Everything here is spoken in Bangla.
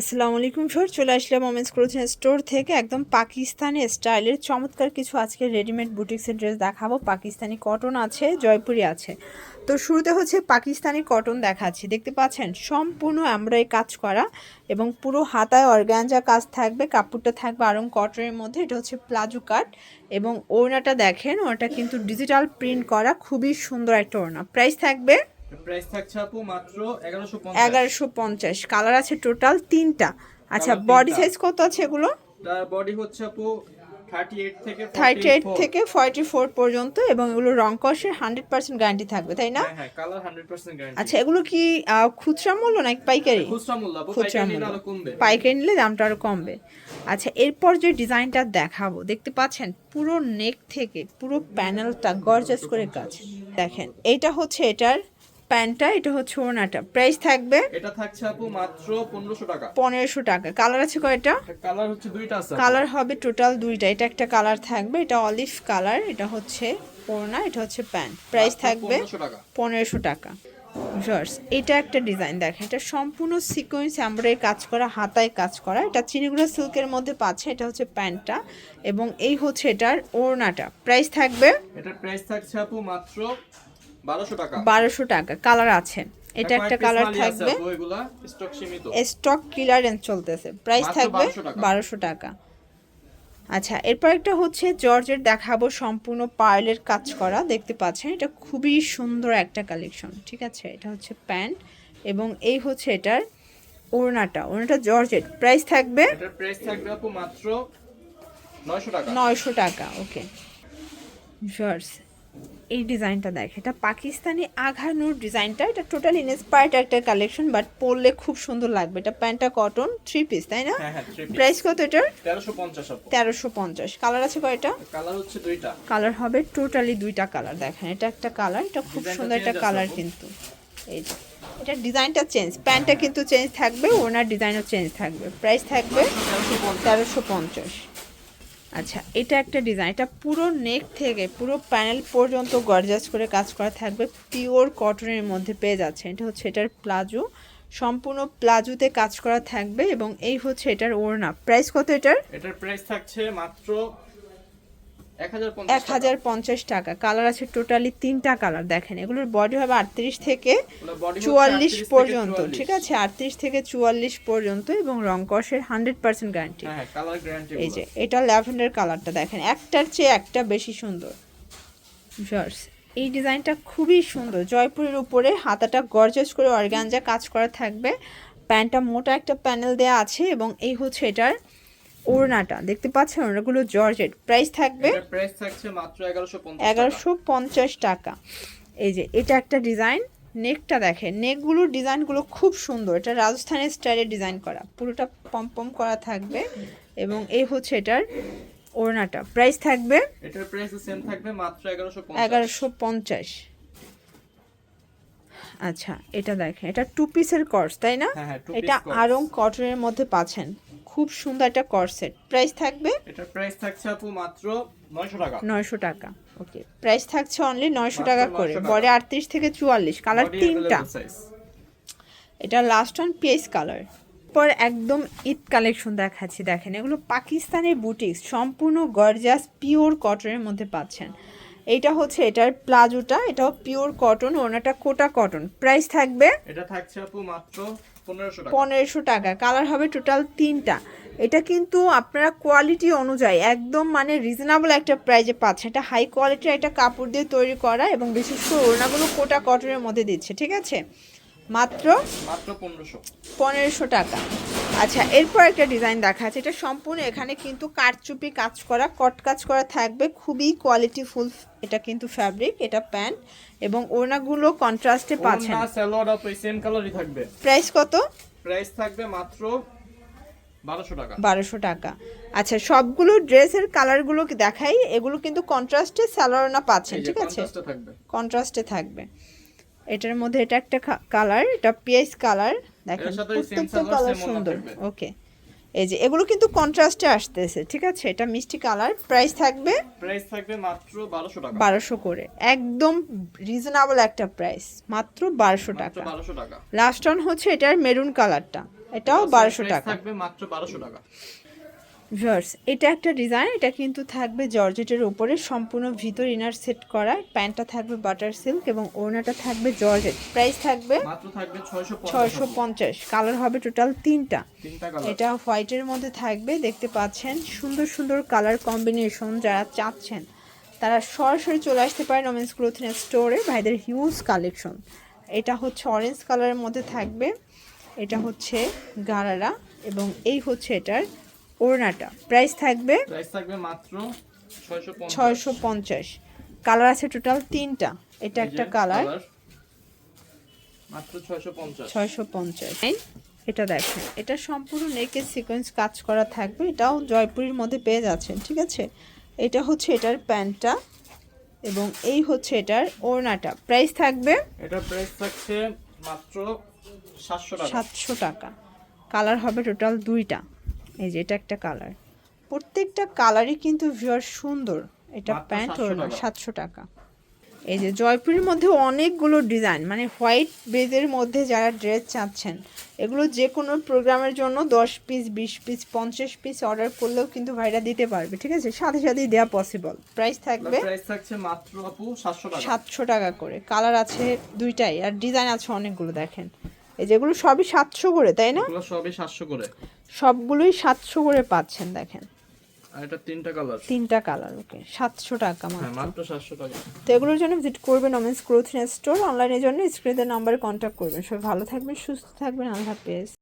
আসসালামু আলাইকুম স্যার চলে আসলাম ওমেন্স ক্লোথিং স্টোর থেকে। একদম পাকিস্তানি স্টাইলের চমৎকার কিছু আজকে রেডিমেড বুটিক্সের ড্রেস দেখাবো। পাকিস্তানি কটন আছে, জয়পুরি আছে। তো শুরুতে হচ্ছে পাকিস্তানি কটন দেখাচ্ছি। দেখতে পাচ্ছেন, সম্পূর্ণ এমব্রয়ডারি কাজ করা এবং পুরো হাতায় অর্গানজা কাজ থাকবে, কাপড়টা থাকবে আরং কটনের মধ্যে। এটা হচ্ছে প্লাজো কাট এবং ওড়নাটা দেখেন ওটা কিন্তু ডিজিটাল প্রিন্ট করা। খুবই সুন্দর একটা ওড়না। প্রাইস থাকবে প্রাইস থাকছে আপু মাত্র এগারোশো এগারোশো পঞ্চাশ। কালার আছে টোটাল তিনটা। আচ্ছা বডি সাইজ কত আছে এগুলো? বডি হচ্ছে আপু থার্টি এইট থেকে থার্টি এইট 44 ফোর পর্যন্ত এবং এগুলো রং কষের হান্ড্রেড পার্সেন্ট গ্যারান্টি থাকবে তাই না? হ্যাঁ হ্যাঁ কালার হান্ড্রেড পার্সেন্ট গ্যারান্টি আচ্ছা এগুলো কি খুচরা মূল্য নাকি পাইকারি? খুচরা মূল্য আপু পাইকারি নিলে আরও কমবে। পাইকারি নিলে দামটা আরও কমবে। আচ্ছা এরপর যে ডিজাইনটা দেখাবো দেখতে পাচ্ছেন পুরো নেক থেকে পুরো প্যানেলটা গর্জাস করে কাজ। দেখেন এইটা হচ্ছে এটার প্যান্টটা এটা হচ্ছে ওনাটা প্রাইস থাকবে এটা থাকছে আপু মাত্র পনেরোশো টাকা। পনেরোশো টাকা। কালার আছে কয়টা? কালার হচ্ছে দুইটা আছে কালার হবে টোটাল দুইটা। এটা একটা কালার থাকবে এটা অলিভ কালার এটা হচ্ছে ওড়না এটা হচ্ছে প্যান্ট। প্রাইস থাকবে 1500 টাকা। জর্স এটা একটা ডিজাইন দেখেন। এটা সম্পূর্ণ সিকোয়েন্স এমব্রয়ডারি কাজ করা হাতায় কাজ করা। এটা চিনিগুলো সিল্কের মধ্যে পাচ্ছে এটা হচ্ছে প্যান্টটা। এবং এই হচ্ছে এটার ওড়নাটা। প্রাইস থাকবে এটার প্রাইস থাকছে আপু মাত্র বারোশো টাকা। কালার আছে। এটা একটা কালার থাকবে। স্টক ক্লিয়ারেন্স চলতেছে। প্রাইস থাকবে বারোশো টাকা। আচ্ছা এরপর একটা হচ্ছে জর্জের দেখাবো সম্পূর্ণ পার্লের কাজ করা। দেখতে পাচ্ছেন এটা খুবই সুন্দর একটা কালেকশন ঠিক আছে? এটা হচ্ছে প্যান্ট এবং এই হচ্ছে এটার ওড়নাটা। ওড়নাটা জর্জের প্রাইস থাকবে প্রাইস থাকবে মাত্র নয়শো টাকা। নয়শো টাকা ওকে জর্জ এই ডিজাইনটা দেখ এটা পাকিস্তানি আঘানুর ডিজাইনটা এটা টোটাল ইনস্পায়ার্ড একটা কালেকশন বাট পরলে খুব সুন্দর লাগবে। এটা প্যান্টটা কটন থ্রি পিস তাই না? হ্যাঁ হ্যাঁ প্রাইস কত এটার? তেরোশো পঞ্চাশ কালার আছে কয়টা কালার হচ্ছে দুইটা। কালার হবে টোটালি দুইটা কালার দেখেন এটা একটা কালার এটা খুব সুন্দর একটা কালার কিন্তু। এই এটা ডিজাইনটা চেঞ্জ প্যান্টটা কিন্তু চেঞ্জ থাকবে ওনার ডিজাইনও চেঞ্জ থাকবে। প্রাইস থাকবে তেরোশো পঞ্চাশ। আচ্ছা এটা একটা ডিজাইন এটা পুরো নেক থেকে, পুরো প্যানেল পর্যন্ত গর্জাস করে কাজ করা থাকবে পিওর কটনের মধ্যে পেয়ে যাচ্ছে এটা হচ্ছে এটার প্লাজো, সম্পূর্ণ প্লাজোতে কাজ করা থাকবে এবং এই হচ্ছে এটার ওড়না। প্রাইস কত এটার? এটার প্রাইস থাকছে মাত্র এক হাজার পঞ্চাশ টাকা। কালার আছে টোটালি তিনটা কালার দেখেন। এগুলোর বডি হবে আটত্রিশ থেকে চুয়াল্লিশ পর্যন্ত ঠিক আছে? আটত্রিশ থেকে চুয়াল্লিশ পর্যন্ত এবং রং কষের হান্ড্রেড পার্সেন্ট গ্যারান্টি এই যে এটা ল্যাভেন্ডার কালারটা দেখেন। একটার চেয়ে একটা বেশি সুন্দর। জর্স এই ডিজাইনটা খুবই সুন্দর। জয়পুরের উপরে হাতাটা গর্জাস করে অর্গানজা কাজ করা থাকবে। প্যান্টটা মোটা একটা প্যানেল দেয়া আছে এবং এই হচ্ছে এটার ওড়নাটা দেখতে পাচ্ছেন ওড়নাগুলো জর্জেট। প্রাইস থাকবে প্রাইস থাকছে মাত্র এগারোশো পঞ্চাশ এগারোশো পঞ্চাশ টাকা। এই যে এটা একটা ডিজাইন নেকটা দেখেন। নেকগুলোর ডিজাইনগুলো খুব সুন্দর। এটা রাজস্থানের স্টাইলে ডিজাইন করা। পুরোটা পম পম করা থাকবে। এবং এই হচ্ছে এটার ওড়নাটা। প্রাইস থাকবে এটার প্রাইস সেম থাকবে মাত্র এগারোশো এগারোশো পঞ্চাশ। আচ্ছা এটা দেখেন এটা টু পিসের কর্স তাই না? হ্যাঁ, হ্যাঁ, এটা। আরং কটনের মধ্যে পাচ্ছেন। খুব সুন্দর একটা কর্সেট প্রাইস থাকবে? এটার প্রাইস থাকছে আপু মাত্র নয়শো টাকা। নয়শো টাকা ওকে প্রাইস থাকছে অনলি নয়শো মাত্র টাকা করে। বডি আটত্রিশ থেকে চুয়াল্লিশ। কালার তিনটা। এটা লাস্ট অন পিএস কালার পর একদম ঈদ কালেকশন দেখাচ্ছি। দেখেন এগুলো পাকিস্তানের বুটিক্স সম্পূর্ণ গর্জাস পিওর কটনের মধ্যে পাচ্ছেন। এইটা হচ্ছে এটার প্লাজোটা এটাও পিওর কটন ওনাটা কোটা কটন প্রাইস থাকবে এটা থাকছে আপু মাত্র পনেরোশো টাকা। কালার হবে টোটাল তিনটা। এটা কিন্তু আপনারা কোয়ালিটি অনুযায়ী একদম মানে রিজনেবল একটা প্রাইজে পাচ্ছেন। এটা হাই কোয়ালিটির একটা কাপড় দিয়ে তৈরি করা এবং বিশেষ করে ওড়নাগুলো কোটা কটনের মধ্যে দিচ্ছে ঠিক আছে? মাত্র মাত্র পনেরোশো। পনেরোশো টাকা। আচ্ছা এরপর একটা ডিজাইন দেখা আছে। এটা সম্পূর্ণ এখানে কিন্তু কারচুপি কাজ করা কট কাজ করা থাকবে। খুবই কোয়ালিটিফুল এটা কিন্তু ফ্যাব্রিক এটা প্যান্ট এবং ওড়নাগুলো কন্ট্রাস্টে পাচ্ছেন। না সেম কালারই থাকবে। প্রাইস কত? প্রাইস থাকবে মাত্র বারোশো টাকা। আচ্ছা সবগুলো ড্রেসের কালারগুলো দেখাই? এগুলো কিন্তু কন্ট্রাস্টে স্যালোনা পাচ্ছেন এই ঠিক আছে? কন্ট্রাস্টে থাকবে। এটার মধ্যে এটা একটা কালার এটা পিএস কালার দেখেন প্রত্যেকটা কালার সুন্দর। ওকে এই যে এগুলো কিন্তু কন্ট্রাস্টে আসতেছে ঠিক আছে? এটা মিষ্টি কালার প্রাইস থাকবে প্রাইস থাকবে মাত্র বারোশো টাকা। বারোশো করে। একদম রিজনেবল একটা প্রাইস মাত্র বারোশো মাত্র টাকা। বারোশো টাকা। লাস্ট অন হচ্ছে এটার মেরুন কালারটা এটাও বারোশো টাকা। থাকবে মাত্র বারোশো টাকা। ভিউয়ার্স এটা একটা ডিজাইন এটা কিন্তু থাকবে জর্জেটের উপরে সম্পূর্ণ ভিতর ইনার সেট করা প্যান্টটা থাকবে বাটার সিল্ক এবং ওড়নাটা থাকবে জর্জেট। প্রাইস থাকবে মাত্র থাকবে ছয়শো পঞ্চাশ। কালার হবে টোটাল তিনটা। এটা হোয়াইটের মধ্যে থাকবে দেখতে পাচ্ছেন সুন্দর সুন্দর কালার কম্বিনেশন যারা চাচ্ছেন তারা সরাসরি চলে আসতে পারেন ওমেন্স ক্লোথিং স্টোরে ভাইদের হিউজ কালেকশন এটা হচ্ছে অরেঞ্জ কালারের মধ্যে থাকবে এটা হচ্ছে গারারা এবং এই হচ্ছে এটার ওড়নাটা। প্রাইস থাকবে প্রাইস থাকবে মাত্র ছয়শো ছয়শো পঞ্চাশ। কালার আছে টোটাল তিনটা। এটা একটা কালার মাত্র ছয়শো পঞ্চাশ। ছয়শো পঞ্চাশ। এটা দেখেন এটা সম্পূর্ণ নেকের সিকোয়েন্স কাজ করা থাকবে। এটাও জয়পুরের মধ্যে পেয়ে যাচ্ছেন ঠিক আছে? এটা হচ্ছে এটার প্যান্টটা এবং এই হচ্ছে এটার ওড়নাটা। প্রাইস থাকবে এটা প্রাইস থাকছে মাত্র সাতশো টাকা। সাতশো টাকা। কালার হবে টোটাল দুইটা। এই যে এটা একটা কালার প্রত্যেকটা কালারই কিন্তু ভিউয়ার সুন্দর। এটা প্যান্ট 700 ওড়না সাতশো টাকা। এই যে জয়পুরের মধ্যে অনেকগুলো ডিজাইন মানে হোয়াইট বেজের মধ্যে যারা ড্রেস চাচ্ছেন এগুলো যে কোনো প্রোগ্রামের জন্য দশ পিস বিশ পিস পঞ্চাশ পিস অর্ডার করলেও কিন্তু ভাইরা দিতে পারবে ঠিক আছে? সাথে সাথেই দেওয়া পসিবল প্রাইস থাকবে প্রাইস থাকছে মাত্র আপু সাতশো টাকা। করে। কালার আছে দুইটাই আর ডিজাইন আছে অনেকগুলো দেখেন। এই যেগুলো সবই সাতশো করে তাই না? সবই সাতশো করে। সবগুলোই সাতশো করে পাচ্ছেন দেখেন। এটা তিনটা কালার তিনটা কালার ওকে সাতশো টাকা হ্যাঁ মাত্র। মাত্র সাতশো টাকা। তো এগুলোর জন্য ভিজিট করবেন ওমেন্স ক্লোথিং স্টোর অনলাইনের জন্য স্ক্রিনের নাম্বারে কন্ট্যাক্ট করবেন। সবাই ভালো থাকবেন সুস্থ থাকবেন আল্লাহ হাফেজ।